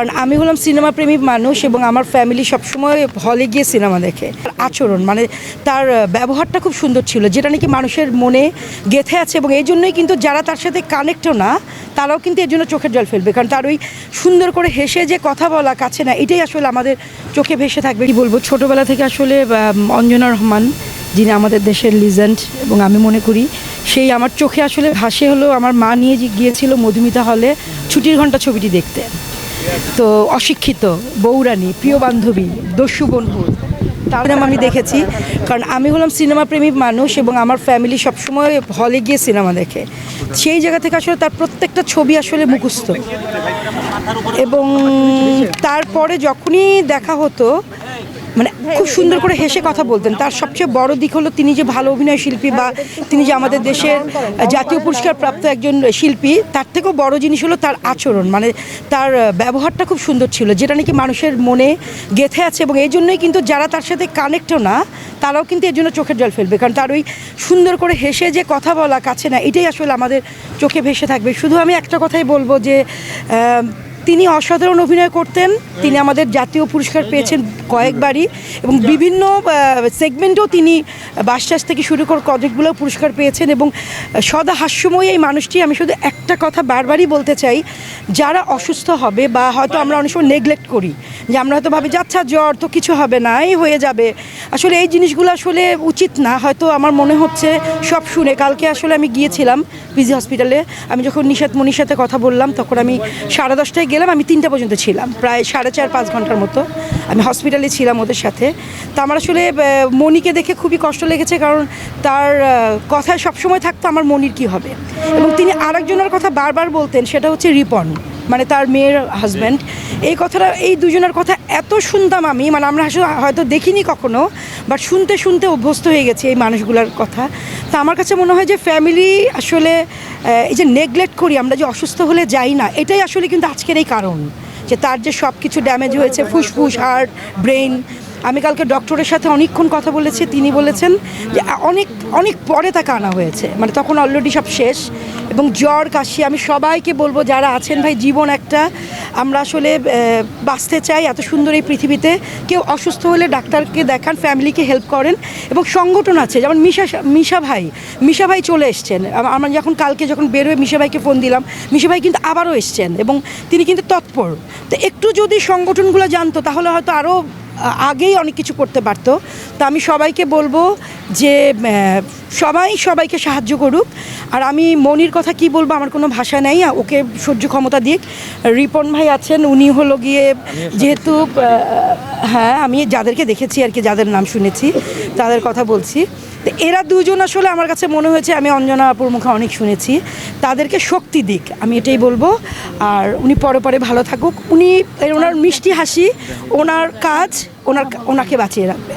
কারণ আমি হলাম সিনেমা প্রেমী মানুষ এবং আমার ফ্যামিলি সবসময় হলে গিয়ে সিনেমা দেখে। আচরণ মানে তার ব্যবহারটা খুব সুন্দর ছিল, যেটা নাকি মানুষের মনে গেথে আছে এবং এই জন্যই কিন্তু যারা তার সাথে কানেক্টও না, তারাও কিন্তু এর জন্য চোখের জল ফেলবে। কারণ তার ওই সুন্দর করে হেসে যে কথা বলা কাছে না, এটাই আসলে আমাদের চোখে ভেসে থাকবে। কি বলব, ছোটোবেলা থেকে আসলে অঞ্জনা রহমান, যিনি আমাদের দেশের লিজেন্ড এবং আমি মনে করি, সেই আমার চোখে আসলে ভাসে হলো, আমার মা নিয়ে গিয়েছিল মধুমিতা হলে ছুটির ঘণ্টা ছবিটি দেখতে। তো অশিক্ষিত বৌরানী প্রিয় বান্ধবী, দস্যু বন্ধু, তার নাম আমি দেখেছি। কারণ আমি হলাম সিনেমা প্রেমী মানুষ এবং আমার ফ্যামিলি সবসময় হলে গিয়ে সিনেমা দেখে। সেই জায়গা থেকে আসলে তার প্রত্যেকটা ছবি আসলে মুখস্থ। এবং তারপরে যখনই দেখা হতো মানে খুব সুন্দর করে হেসে কথা বলতেন। তার সবচেয়ে বড় দিক হলো তিনি যে ভালো অভিনয় শিল্পী বা তিনি যে আমাদের দেশের জাতীয় পুরস্কার প্রাপ্ত একজন শিল্পী, তার থেকেও বড় জিনিস হলো তার আচরণ। মানে তার ব্যবহারটা খুব সুন্দর ছিল, যেটা নাকি মানুষের মনে গেথে আছে এবং এই জন্যই কিন্তু যারা তার সাথে কানেক্টও না, তারাও কিন্তু এর জন্য চোখের জল ফেলবে। কারণ তার ওই সুন্দর করে হেসে যে কথা বলা কাছে না, এটাই আসলে আমাদের চোখে ভেসে থাকবে। শুধু আমি একটা কথাই বলব যে তিনি অসাধারণ অভিনয় করতেন। তিনি আমাদের জাতীয় পুরস্কার পেয়েছেন কয়েকবারই এবং বিভিন্ন সেগমেন্টেও তিনি বাসটাস থেকে শুরু করে কজেক্টগুলো পুরস্কার পেয়েছেন এবং সদা হাস্যময় এই মানুষটি। আমি শুধু একটা কথা বারবারই বলতে চাই, যারা অসুস্থ হবে বা হয়তো আমরা অনেক সময় নেগলেক্ট করি, যে আমরা হয়তো ভাবি যে আচ্ছা জ্বর তো কিছু হবে না, এই হয়ে যাবে। আসলে এই জিনিসগুলো আসলে উচিত না। হয়তো আমার মনে হচ্ছে, সব শুনে, কালকে আসলে আমি গিয়েছিলাম পিজি হসপিটালে আমি যখন নিশাত মনির সাথে কথা বললাম, তখন আমি সাড়ে দশটায় গেলাম, আমি তিনটা পর্যন্ত ছিলাম, প্রায় সাড়ে চার, পাঁচ ঘণ্টার মতো। আমি হসপিটালে ছিলাম ওদের সাথে। তা আমার আসলে মনিকে দেখে খুবই কষ্ট লেগেছে, কারণ তার কথায় সবসময় থাকতো আমার মনির কি হবে। এবং তিনি আরেকজনের কথা বারবার বলতেন, সেটা হচ্ছে রিপন। মানে তার মেয়ের হাজব্যান্ড এই কথাটা, এই দুজনের কথা এত শুনতাম আমি মানে আমরা হয়তো দেখিনি কখনো বাট শুনতে শুনতে অভ্যস্ত হয়ে গেছি এই মানুষগুলোর কথা। তো আমার কাছে মনে হয় যে ফ্যামিলি আসলে এই যে নেগলেক্ট করি, আমরা যে অসুস্থ হলে যাই না, এটাই আসলে কিন্তু আজকের এই কারণ। যে তার যে সব কিছু ড্যামেজ হয়েছে, ফুসফুস হার্ট ব্রেন আমি কালকে ডক্টরের সাথে অনেকক্ষণ কথা বলেছি, তিনি বলেছেন যে অনেক অনেক পরে তাকে আনা হয়েছে। মানে তখন অলরেডি সব শেষ এবং জ্বর, কাশি, আমি সবাইকে বলব যারা আছেন ভাই, জীবন একটা। আমরা আসলে বাঁচতে চাই এত সুন্দর এই পৃথিবীতে। কেউ অসুস্থ হলে ডাক্তারকে দেখান ফ্যামিলিকে হেল্প করেন এবং সংগঠন আছে। যেমন মিশা মিশা ভাই মিশা ভাই চলে এসছেন। আম- আমরা যখন কালকে যখন বেরোয় মিশা ভাইকে ফোন দিলাম, মিশা ভাই কিন্তু আবারও এসছেন এবং তিনি কিন্তু তৎপর। তো একটু যদি সংগঠনগুলো জানতো, তাহলে হয়তো আরও আগেই অনেক কিছু করতে পারতো। তো আমি সবাইকে বলব যে সবাই সবাইকে সাহায্য করুক। আর আমি মনির কথা কি বলব আমার কোনো ভাষা নেই ওকে সহ্য ক্ষমতা দিক। রিপন ভাই আছেন উনি হলো গিয়ে যেহেতু হ্যাঁ আমি যাদেরকে দেখেছি আর কি যাদের নাম শুনেছি তাদের কথা বলছি। তো এরা দুজন আসলে আমার কাছে মনে হয়েছে, আমি অঞ্জনা আপুর মুখে অনেক শুনেছি। তাদেরকে শক্তি দিক, আমি এটাই বলব। আর উনি পরে পরে ভালো থাকুক। উনি ওনার মিষ্টি হাসি, ওনার কাজ, ওনার ওনাকে বাঁচিয়ে রাখবে।